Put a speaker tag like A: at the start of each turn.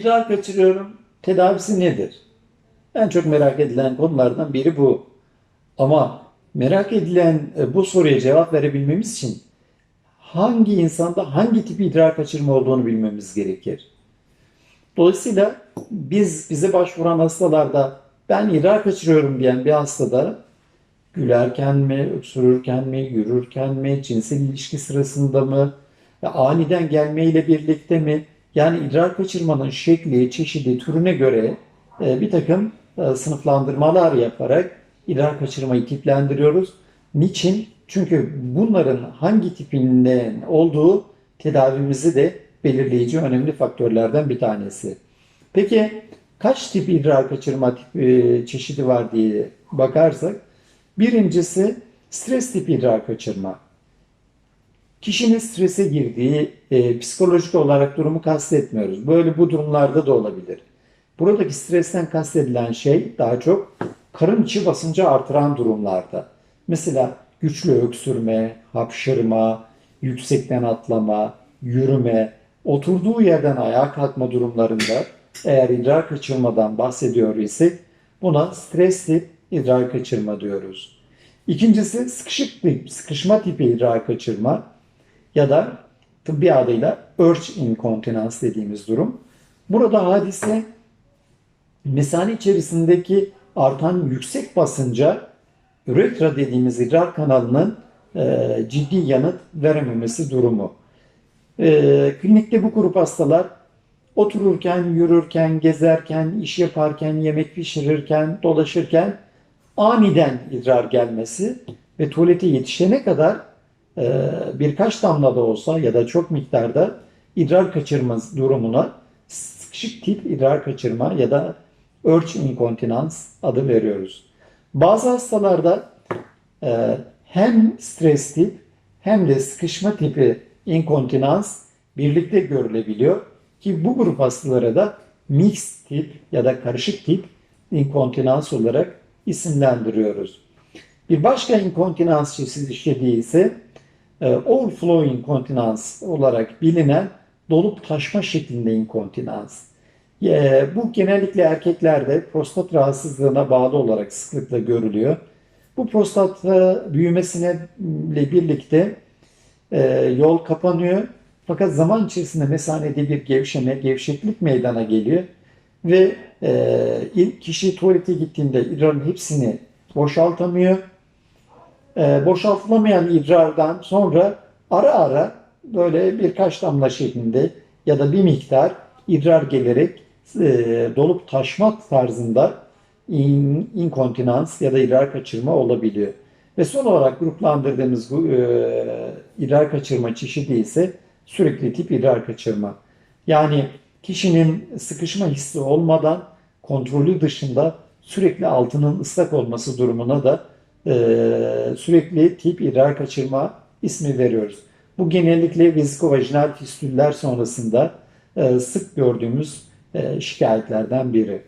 A: İdrar kaçırıyorum. Tedavisi nedir? En çok merak edilen konulardan biri bu. Ama merak edilen e, bu soruya cevap verebilmemiz için hangi insanda hangi tip idrar kaçırma olduğunu bilmemiz gerekir. Dolayısıyla biz bize başvuran hastalarda ben idrar kaçırıyorum diyen bir hastada gülerken mi, öksürürken mi, yürürken mi, cinsel ilişki sırasında mı, ve aniden gelmeyle birlikte mi? Yani idrar kaçırmanın şekli, çeşidi, türüne göre e, bir takım e, sınıflandırmalar yaparak idrar kaçırmayı tiplendiriyoruz. Niçin? Çünkü bunların hangi tipinden olduğu tedavimizi de belirleyici önemli faktörlerden bir tanesi. Peki kaç tip idrar kaçırma tip, e, çeşidi var diye bakarsak birincisi stres tipi idrar kaçırma. Kişinin strese girdiği e, psikolojik olarak durumu kastetmiyoruz. Böyle bu durumlarda da olabilir. Buradaki stresten kastedilen şey daha çok karın içi basıncı artıran durumlarda. Mesela güçlü öksürme, hapşırma, yüksekten atlama, yürüme, oturduğu yerden ayağa kalkma durumlarında eğer idrar kaçırmadan bahsediyor isek buna stres tip idrar kaçırma diyoruz. İkincisi sıkışık tip, sıkışma tipi idrar kaçırma ya da tıbbi adıyla urge incontinence dediğimiz durum. Burada hadise mesane içerisindeki artan yüksek basınca üretra dediğimiz idrar kanalının e, ciddi yanıt verememesi durumu. E, klinikte bu grup hastalar otururken, yürürken, gezerken, iş yaparken, yemek pişirirken, dolaşırken aniden idrar gelmesi ve tuvalete yetişene kadar birkaç damla da olsa ya da çok miktarda idrar kaçırma durumuna sıkışık tip idrar kaçırma ya da urge incontinence adı veriyoruz. Bazı hastalarda e, hem stres tip hem de sıkışma tipi inkontinans birlikte görülebiliyor ki bu grup hastalara da mix tip ya da karışık tip inkontinans olarak isimlendiriyoruz. Bir başka inkontinans çeşidi ise overflow inkontinans olarak bilinen dolup taşma şeklinde inkontinans. E, bu genellikle erkeklerde prostat rahatsızlığına bağlı olarak sıklıkla görülüyor. Bu prostat büyümesine birlikte e, yol kapanıyor. Fakat zaman içerisinde mesanede bir gevşeme, gevşeklik meydana geliyor. Ve kişi tuvalete gittiğinde idrarın hepsini boşaltamıyor e, boşaltılamayan idrardan sonra ara ara böyle birkaç damla şeklinde ya da bir miktar idrar gelerek e, dolup taşma tarzında in, inkontinans ya da idrar kaçırma olabiliyor. Ve son olarak gruplandırdığımız bu e, idrar kaçırma çeşidi ise sürekli tip idrar kaçırma. Yani kişinin sıkışma hissi olmadan kontrolü dışında sürekli altının ıslak olması durumuna da e, sürekli tip idrar kaçırma ismi veriyoruz. Bu genellikle vezikovajinal fistüller sonrasında e, sık gördüğümüz e, şikayetlerden biri.